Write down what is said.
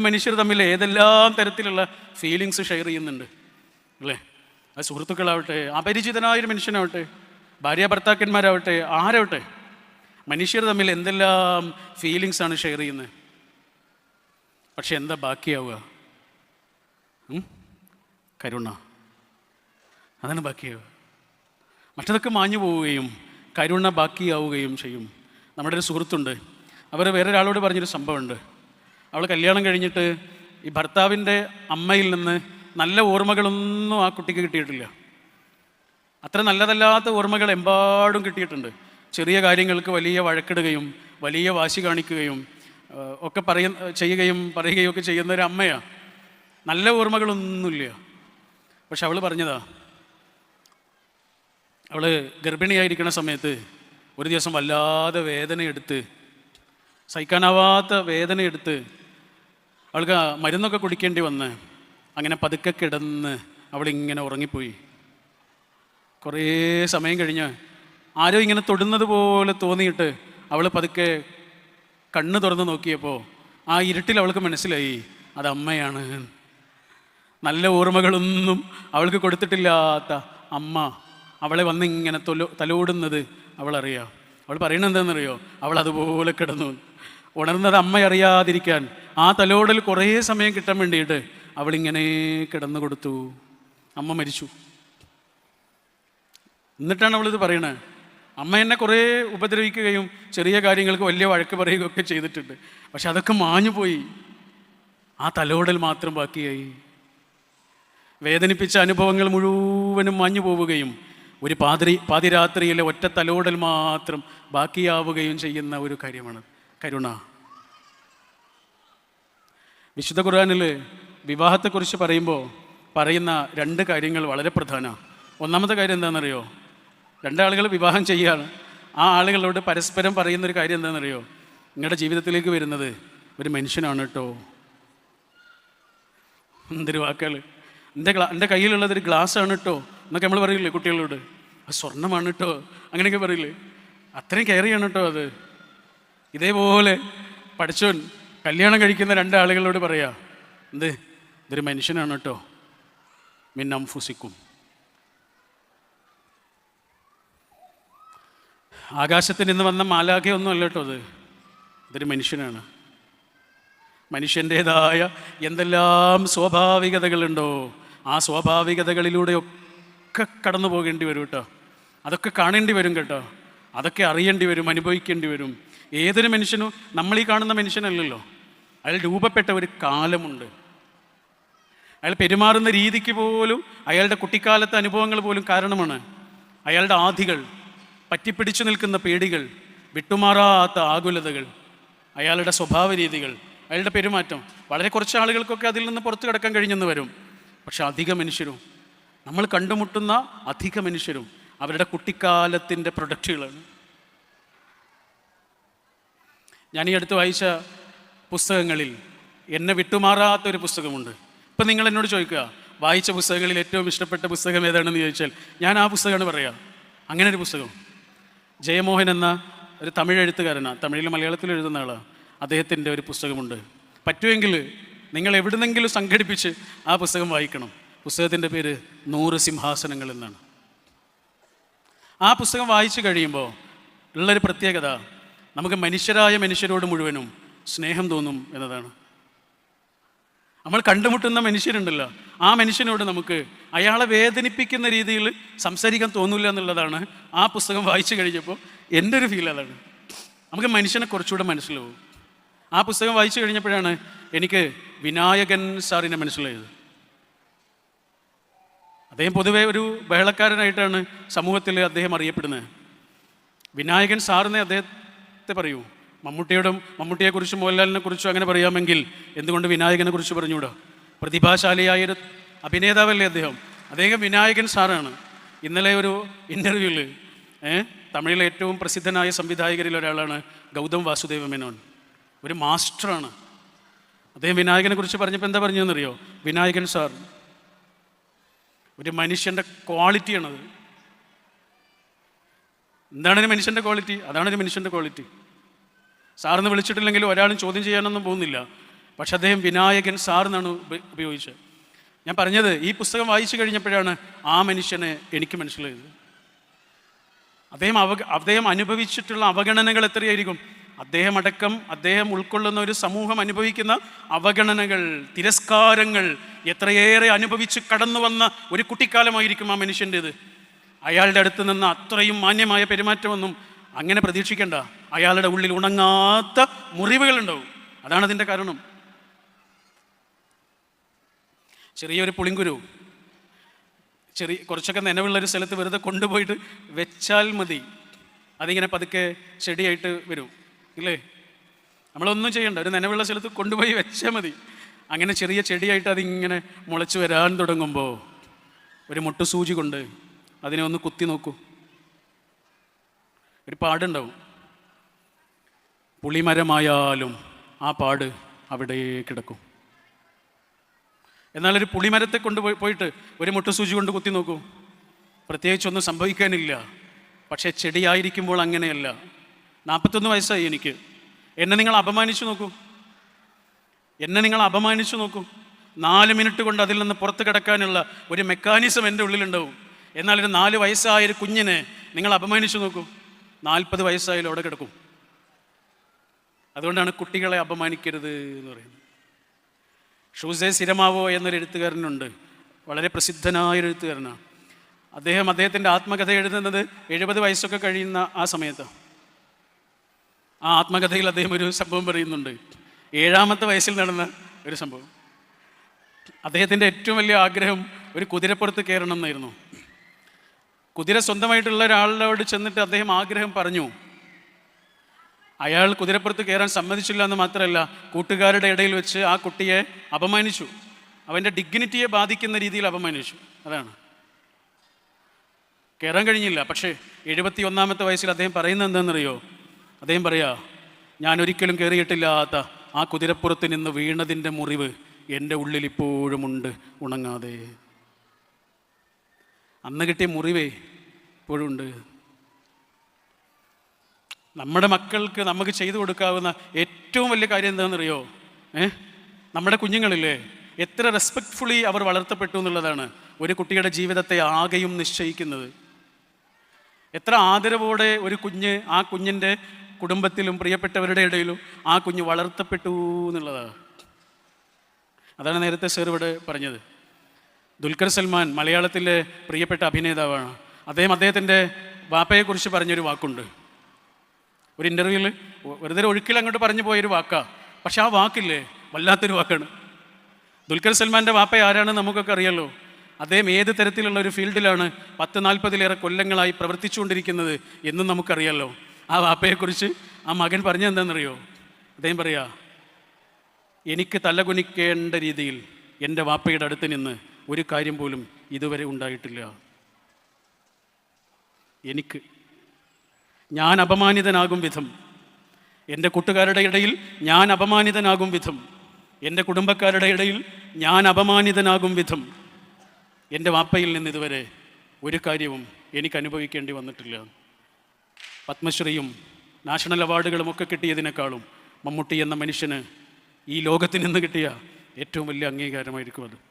മനുഷ്യർ തമ്മിൽ ഏതെല്ലാം തരത്തിലുള്ള ഫീലിങ്സ് ഷെയർ ചെയ്യുന്നുണ്ട്. അല്ലേ? അത് സുഹൃത്തുക്കളാവട്ടെ അപരിചിതനായൊരു മനുഷ്യനാവട്ടെ ഭാര്യ ഭർത്താക്കന്മാരാവട്ടെ ആരാവട്ടെ മനുഷ്യർ തമ്മിൽ എന്തെല്ലാം ഫീലിങ്സ് ആണ് ഷെയർ ചെയ്യുന്നത്? പക്ഷെ എന്താ ബാക്കിയാവുക? കരുണ. അതാണ് ബാക്കിയാവുക. മറ്റതൊക്കെ മാഞ്ഞു പോവുകയും കരുണ ബാക്കിയാവുകയും ചെയ്യും. നമ്മുടെ ഒരു സുഹൃത്തുണ്ട്. അവർ വേറൊരാളോട് പറഞ്ഞൊരു സംഭവമുണ്ട്. അവൾ കല്യാണം കഴിഞ്ഞിട്ട് ഈ ഭർത്താവിന്റെ അമ്മയിൽ നിന്ന് നല്ല ഓർമ്മകളൊന്നും ആ കുട്ടിക്ക് കിട്ടിയിട്ടില്ല. അത്ര നല്ലതല്ലാത്ത ഓർമ്മകൾ എമ്പാടും കിട്ടിയിട്ടുണ്ട്. ചെറിയ കാര്യങ്ങൾക്ക് വലിയ വഴക്കിടുകയും വലിയ വാശി കാണിക്കുകയും ഒക്കെ പറയ ചെയ്യുകയും പറയുകയും ഒക്കെ ചെയ്യുന്ന ഒരു അമ്മയാണ് നല്ല ഓർമ്മകളൊന്നുമില്ല. പക്ഷെ അവൾ പറഞ്ഞതാ അവൾ ഗർഭിണിയായിരിക്കുന്ന സമയത്ത് ഒരു ദിവസം വല്ലാതെ വേദനയെടുത്ത് സഹിക്കാനാവാത്ത വേദനയെടുത്ത് അവൾക്ക് മരുന്നൊക്കെ കുടിക്കേണ്ടി വന്ന് അങ്ങനെ പതുക്കെ കിടന്ന് അവളിങ്ങനെ ഉറങ്ങിപ്പോയി. കുറേ സമയം കഴിഞ്ഞ് ആരോ ഇങ്ങനെ തൊടുന്നത് പോലെ തോന്നിയിട്ട് അവൾ പതുക്കെ കണ്ണ് തുറന്ന് നോക്കിയപ്പോൾ ആ ഇരുട്ടിൽ അവൾക്ക് മനസ്സിലായി അത് അമ്മയാണ്. നല്ല ഓർമ്മകളൊന്നും അവൾക്ക് കൊടുത്തിട്ടില്ലാത്ത അമ്മ അവളെ വന്ന് ഇങ്ങനെ തൊലോ തലോടുന്നത് അവളറിയാം. അവൾ പറയുന്നത് എന്താണെന്നറിയോ? അവൾ അതുപോലെ കിടന്നു. ഉണർന്നത് അമ്മ അറിയാതിരിക്കാൻ ആ തലോടൽ കുറേ സമയം കിട്ടാൻ വേണ്ടിയിട്ട് അവളിങ്ങനെ കിടന്നു കൊടുത്തു. അമ്മ മരിച്ചു. എന്നിട്ടാണ് അവളിത് പറയണത് അമ്മ എന്നെ കുറേ ഉപദ്രവിക്കുകയും ചെറിയ കാര്യങ്ങൾക്ക് വലിയ വഴക്ക് പറയുകയൊക്കെ ചെയ്തിട്ടുണ്ട്. പക്ഷെ അതൊക്കെ മാഞ്ഞു പോയി. ആ തലോടൽ മാത്രം ബാക്കിയായി. വേദനിപ്പിച്ച അനുഭവങ്ങൾ മുഴുവനും മാഞ്ഞു പോവുകയും ഒരു പാതിരി പാതിരാത്രിയിലെ ഒറ്റ തലോടൽ മാത്രം ബാക്കിയാവുകയും ചെയ്യുന്ന ഒരു കാര്യമാണ്. കരുണ. വിശുദ്ധ ഖുർആാനിൽ വിവാഹത്തെക്കുറിച്ച് പറയുമ്പോൾ പറയുന്ന രണ്ട് കാര്യങ്ങൾ വളരെ പ്രധാനമാണ് ഒന്നാമത്തെ കാര്യം എന്താണെന്നറിയോ? രണ്ടാളുകൾ വിവാഹം ചെയ്യുകയാണ്. ആ ആളുകളോട് പരസ്പരം പറയുന്നൊരു കാര്യം എന്താണെന്നറിയോ? നിങ്ങളുടെ ജീവിതത്തിലേക്ക് വരുന്നത് ഒരു മനുഷ്യനാണ് കേട്ടോ. എന്തൊരു വാക്കുകൾ. എന്റെ ഗ്ലാ എന്റെ കയ്യിലുള്ളത് ഒരു ഗ്ലാസ് ആണ് കേട്ടോ. എന്നൊക്കെ നമ്മൾ പറയില്ലേ കുട്ടികളോട്? സ്വർണമാണ് കേട്ടോ. അങ്ങനെയൊക്കെ പറയില്ലേ? അത്രയും കെയർ ചെയ്യണം കേട്ടോ അത്. ഇതേപോലെ പഠിച്ചോൻ കല്യാണം കഴിക്കുന്ന രണ്ടാളുകളോട് പറയാ എന്ത്? ഇതൊരു മനുഷ്യനാണ് കേട്ടോ. മിന്നം ഫുസിക്കും ആകാശത്തിൽ നിന്ന് വന്ന മാലാഖയൊന്നും അല്ല കേട്ടോ അത്. ഇതൊരു മനുഷ്യനാണ്. മനുഷ്യന്റേതായ എന്തെല്ലാം സ്വാഭാവികതകളുണ്ടോ ആ സ്വാഭാവികതകളിലൂടെയൊക്കെ കടന്നു പോകേണ്ടി വരും കേട്ടോ. അതൊക്കെ കാണേണ്ടി വരും കേട്ടോ. അതൊക്കെ അറിയേണ്ടി വരും അനുഭവിക്കേണ്ടി വരും. ഏതൊരു മനുഷ്യനും നമ്മൾ ഈ കാണുന്ന മനുഷ്യനല്ലല്ലോ. അയാൾ രൂപപ്പെട്ട ഒരു കാലമുണ്ട്. അയാൾ പെരുമാറുന്ന രീതിക്ക് പോലും അയാളുടെ കുട്ടിക്കാലത്തെ അനുഭവങ്ങൾ പോലും കാരണമാണ്. അയാളുടെ ആധികൾ പറ്റിപ്പിടിച്ചു നിൽക്കുന്ന പേടികൾ വിട്ടുമാറാത്ത ആകുലതകൾ അയാളുടെ സ്വഭാവ രീതികൾ അയാളുടെ പെരുമാറ്റം. വളരെ കുറച്ച് ആളുകൾക്കൊക്കെ അതിൽ നിന്ന് പുറത്തു കിടക്കാൻ കഴിഞ്ഞെന്ന് വരും. പക്ഷെ അധിക മനുഷ്യരും നമ്മൾ കണ്ടുമുട്ടുന്ന അധിക മനുഷ്യരും അവരുടെ കുട്ടിക്കാലത്തിന്റെ പ്രൊഡക്റ്റുകളാണ്. ഞാൻ ഈ അടുത്ത് വായിച്ച പുസ്തകങ്ങളിൽ എന്നെ വിട്ടുമാറാത്തൊരു പുസ്തകമുണ്ട്. ഇപ്പം നിങ്ങൾ എന്നോട് ചോദിക്കുക വായിച്ച പുസ്തകങ്ങളിൽ ഏറ്റവും ഇഷ്ടപ്പെട്ട പുസ്തകം ഏതാണെന്ന് ചോദിച്ചാൽ ഞാൻ ആ പുസ്തകമാണ് പറയുക അങ്ങനെ ഒരു പുസ്തകം. ജയമോഹൻ എന്ന ഒരു തമിഴ് എഴുത്തുകാരനാണ് തമിഴിൽ മലയാളത്തിൽ എഴുതുന്ന ആളാണ് അദ്ദേഹത്തിന്റെ ഒരു പുസ്തകമുണ്ട്. പറ്റുമെങ്കിൽ നിങ്ങൾ എവിടുന്നെങ്കിലും സംഘടിപ്പിച്ച് ആ പുസ്തകം വായിക്കണം. പുസ്തകത്തിന്റെ പേര് നൂറ് സിംഹാസനങ്ങൾ എന്നാണ്. ആ പുസ്തകം വായിച്ചു കഴിയുമ്പോൾ ഉള്ളൊരു പ്രത്യേകത നമുക്ക് മനുഷ്യരായ മനുഷ്യരോട് മുഴുവനും സ്നേഹം തോന്നും എന്നതാണ്. നമ്മൾ കണ്ടുമുട്ടുന്ന മനുഷ്യരുണ്ടല്ലോ. ആ മനുഷ്യനോട് നമുക്ക് അയാളെ വേദനിപ്പിക്കുന്ന രീതിയിൽ സംസാരിക്കാൻ തോന്നില്ല എന്നുള്ളതാണ് ആ പുസ്തകം വായിച്ചു കഴിഞ്ഞപ്പോൾ എന്റെ ഒരു ഫീൽ അതാണ്. നമുക്ക് മനുഷ്യനെ കുറച്ചുകൂടെ മനസ്സിലാവും. ആ പുസ്തകം വായിച്ചു കഴിഞ്ഞപ്പോഴാണ് എനിക്ക് വിനായകൻ സാറിനെ മനസ്സിലായത്. അദ്ദേഹം പൊതുവെ ഒരു ബഹളക്കാരനായിട്ടാണ് സമൂഹത്തിൽ അദ്ദേഹം അറിയപ്പെടുന്നത്. വിനായകൻ സാറിനെ അദ്ദേഹത്തെ പറയൂ. മമ്മൂട്ടിയോടും മമ്മൂട്ടിയെക്കുറിച്ചും മോഹൻലാലിനെ കുറിച്ചും അങ്ങനെ പറയാമെങ്കിൽ എന്തുകൊണ്ട് വിനായകനെ കുറിച്ച് പറഞ്ഞുകൂടാ? പ്രതിഭാശാലിയായ അഭിനേതാവല്ലേ അദ്ദേഹം? അദ്ദേഹം വിനായകൻ സാറാണ്. ഇന്നലെ ഒരു ഇന്റർവ്യൂവിൽ തമിഴിലെ ഏറ്റവും പ്രസിദ്ധനായ സംവിധായകരിൽ ഒരാളാണ് ഗൗതം വാസുദേവ മേനോൻ ഒരു മാസ്റ്ററാണ്. അദ്ദേഹം വിനായകനെ കുറിച്ച് പറഞ്ഞപ്പോൾ എന്താ പറഞ്ഞതെന്നറിയോ? വിനായകൻ സാർ. ഒരു മനുഷ്യന്റെ ക്വാളിറ്റിയാണത്. എന്താണ് ഒരു മനുഷ്യന്റെ ക്വാളിറ്റി അതാണ് ഒരു മനുഷ്യന്റെ ക്വാളിറ്റി സാറിന് വിളിച്ചിട്ടില്ലെങ്കിൽ ഒരാളും ചോദ്യം ചെയ്യാനൊന്നും പോകുന്നില്ല. പക്ഷെ അദ്ദേഹം വിനായകൻ സാർ എന്നാണ് ഉപയോഗിച്ചത്. ഞാൻ പറഞ്ഞത് ഈ പുസ്തകം വായിച്ചു കഴിഞ്ഞപ്പോഴാണ് ആ മനുഷ്യനെ എനിക്ക് മനസ്സിലായത്. അദ്ദേഹം അവ അദ്ദേഹം അനുഭവിച്ചിട്ടുള്ള അവഗണനകൾ എത്രയായിരിക്കും? അദ്ദേഹം അടക്കം അദ്ദേഹം ഉൾക്കൊള്ളുന്ന ഒരു സമൂഹം അനുഭവിക്കുന്ന അവഗണനകൾ തിരസ്കാരങ്ങൾ എത്രയേറെ അനുഭവിച്ച് കടന്നു വന്ന ഒരു കുട്ടിക്കാലമായിരിക്കും ആ മനുഷ്യന്റേത് അയാളുടെ അടുത്ത് നിന്ന് അത്രയും മാന്യമായ പെരുമാറ്റമൊന്നും അങ്ങനെ പ്രതീക്ഷിക്കേണ്ട. അയാളുടെ ഉള്ളിൽ ഉണങ്ങാത്ത മുറിവുകളുണ്ടാവും. അതാണ് അതിന്റെ കാരണം. ചെറിയൊരു പുളിങ്കുരു. ചെറിയ കുറച്ചൊക്കെ നനവുള്ള ഒരു സ്ഥലത്ത് വെറുതെ കൊണ്ടുപോയിട്ട് വെച്ചാൽ മതി. അതിങ്ങനെ പതുക്കെ ചെടിയായിട്ട് വരും. ഇല്ലേ? നമ്മളൊന്നും ചെയ്യണ്ട. ഒരു നനവുള്ള സ്ഥലത്ത് കൊണ്ടുപോയി വെച്ചാൽ മതി. അങ്ങനെ ചെറിയ ചെടിയായിട്ട് അതിങ്ങനെ മുളച്ച് വരാൻ തുടങ്ങുമ്പോൾ ഒരു മുട്ടുസൂചി കൊണ്ട് അതിനെ ഒന്ന് കുത്തി നോക്കൂ. ഒരു പാടുണ്ടാവും. പുളിമരമായാലും ആ പാട് അവിടെ കിടക്കും. എന്നാൽ ഒരു പുളിമരത്തെ കൊണ്ട് പോയി- പോയിട്ട് ഒരു മുട്ട സൂചി കൊണ്ട് കുത്തി നോക്കൂ. പ്രത്യേകിച്ചൊന്നും സംഭവിക്കാനില്ല. പക്ഷേ ചെടിയായിരിക്കുമ്പോൾ അങ്ങനെയല്ല. നാൽപ്പത്തൊന്ന് വയസ്സായി എനിക്ക്. എന്നെ നിങ്ങൾ അപമാനിച്ചു നോക്കൂ. എന്നെ നിങ്ങൾ അപമാനിച്ചു നോക്കൂ. നാല് മിനിറ്റ് കൊണ്ട് അതിൽ നിന്ന് പുറത്ത് കിടക്കാനുള്ള ഒരു മെക്കാനിസം എന്റെ ഉള്ളിലുണ്ടാവും. എന്നാൽ ഒരു നാല് വയസ്സായ ഒരു കുഞ്ഞിനെ നിങ്ങൾ അപമാനിച്ചു നോക്കൂ. നാൽപ്പത് വയസ്സായാലും അവിടെ കിടക്കും. അതുകൊണ്ടാണ് കുട്ടികളെ അപമാനിക്കരുത് എന്ന് പറയുന്നത്. ഷൂസെ സിരമാവോ എന്നൊരു എഴുത്തുകാരനുണ്ട്. വളരെ പ്രസിദ്ധനായൊരു എഴുത്തുകാരനാണ്. അദ്ദേഹം അദ്ദേഹത്തിന്റെ ആത്മകഥ എഴുതുന്നത് എഴുപത് വയസ്സൊക്കെ കഴിയുന്ന ആ സമയത്ത് ആ ആത്മകഥയിൽ അദ്ദേഹം ഒരു സംഭവം പറയുന്നുണ്ട്. ഏഴാമത്തെ വയസ്സിൽ നടന്ന ഒരു സംഭവം. അദ്ദേഹത്തിന്റെ ഏറ്റവും വലിയ ആഗ്രഹം ഒരു കുതിരപ്പുറത്ത് കയറണം എന്നായിരുന്നു. കുതിര സ്വന്തമായിട്ടുള്ള ഒരാളോട് ചെന്നിട്ട് അദ്ദേഹം ആഗ്രഹം പറഞ്ഞു അയാൾ കുതിരപ്പുറത്ത് കയറാൻ സമ്മതിച്ചില്ല എന്ന് മാത്രമല്ല കൂട്ടുകാരുടെ ഇടയിൽ വെച്ച് ആ കുട്ടിയെ അപമാനിച്ചു. അവന്റെ ഡിഗ്നിറ്റിയെ ബാധിക്കുന്ന രീതിയിൽ അപമാനിച്ചു. അതാണ്. കയറാൻ കഴിഞ്ഞില്ല. പക്ഷേ എഴുപത്തി ഒന്നാമത്തെ വയസ്സിൽ അദ്ദേഹം പറയുന്നത് എന്താണെന്നറിയോ? അദ്ദേഹം പറയാ ഞാൻ ഒരിക്കലും കയറിയിട്ടില്ലാത്ത ആ കുതിരപ്പുറത്ത് നിന്ന് വീണതിന്റെ മുറിവ് എന്റെ ഉള്ളിൽ ഇപ്പോഴും ഉണ്ട്. ഉണങ്ങാതെ. അന്ന് കിട്ടിയ മുറിവേ ഇപ്പോഴും ഉണ്ട് നമ്മുടെ മക്കൾക്ക് നമുക്ക് ചെയ്തു കൊടുക്കാവുന്ന ഏറ്റവും വലിയ കാര്യം എന്താണെന്നറിയോ? ഏ? നമ്മുടെ കുഞ്ഞുങ്ങളില്ലേ എത്ര റെസ്പെക്റ്റ്ഫുള്ളി അവർ വളർത്തപ്പെട്ടു എന്നുള്ളതാണ് ഒരു കുട്ടിയുടെ ജീവിതത്തെ ആകെയും നിശ്ചയിക്കുന്നത്. എത്ര ആദരവോടെ ഒരു കുഞ്ഞ് ആ കുഞ്ഞിന്റെ കുടുംബത്തിലും പ്രിയപ്പെട്ടവരുടെ ഇടയിലും ആ കുഞ്ഞ് വളർത്തപ്പെട്ടു എന്നുള്ളതാണ്. അതാണ് നേരത്തെ സർ പറഞ്ഞത്. ദുൽഖർ സൽമാൻ മലയാളത്തിലെ പ്രിയപ്പെട്ട അഭിനേതാവാണ്. അദ്ദേഹം അദ്ദേഹത്തിന്റെ വാപ്പയെക്കുറിച്ച് പറഞ്ഞൊരു വാക്കുണ്ട്. ഒരു ഇന്റർവ്യൂവിൽ വെറുതെ ഒഴുക്കിൽ അങ്ങോട്ട് പറഞ്ഞു പോയൊരു വാക്കാ. പക്ഷെ ആ വാക്കില്ലേ? വല്ലാത്തൊരു വാക്കാണ്. ദുൽഖർ സൽമാന്റെ വാപ്പ ആരാണെന്ന് നമുക്കൊക്കെ അറിയാലോ? അദ്ദേഹം ഏത് തരത്തിലുള്ള ഒരു ഫീൽഡിലാണ് പത്ത് നാൽപ്പതിലേറെ കൊല്ലങ്ങളായി പ്രവർത്തിച്ചുകൊണ്ടിരിക്കുന്നത് എന്നും നമുക്കറിയാലോ? ആ വാപ്പയെക്കുറിച്ച് ആ മകൻ പറഞ്ഞെന്താണെന്നറിയോ അദ്ദേഹം പറയാ എനിക്ക് തലകുനിക്കേണ്ട രീതിയിൽ എന്റെ വാപ്പയുടെ അടുത്ത് നിന്ന് ഒരു കാര്യം പോലും ഇതുവരെ ഉണ്ടായിട്ടില്ല. എനിക്ക് ഞാൻ അപമാനിതനാകും വിധം. എന്റെ കൂട്ടുകാരുടെ ഇടയിൽ ഞാൻ അപമാനിതനാകും വിധം. എന്റെ കുടുംബക്കാരുടെ ഇടയിൽ ഞാൻ അപമാനിതനാകും വിധം. എന്റെ വാപ്പയിൽ നിന്ന് ഇതുവരെ ഒരു കാര്യവും എനിക്ക് അനുഭവിക്കേണ്ടി വന്നിട്ടില്ല. പത്മശ്രീയും നാഷണൽ അവാർഡുകളും ഒക്കെ കിട്ടിയതിനേക്കാളും മമ്മൂട്ടി എന്ന മനുഷ്യന് ഈ ലോകത്തിൽ നിന്ന് കിട്ടിയ ഏറ്റവും വലിയ അംഗീകാരമായിരിക്കും അത്.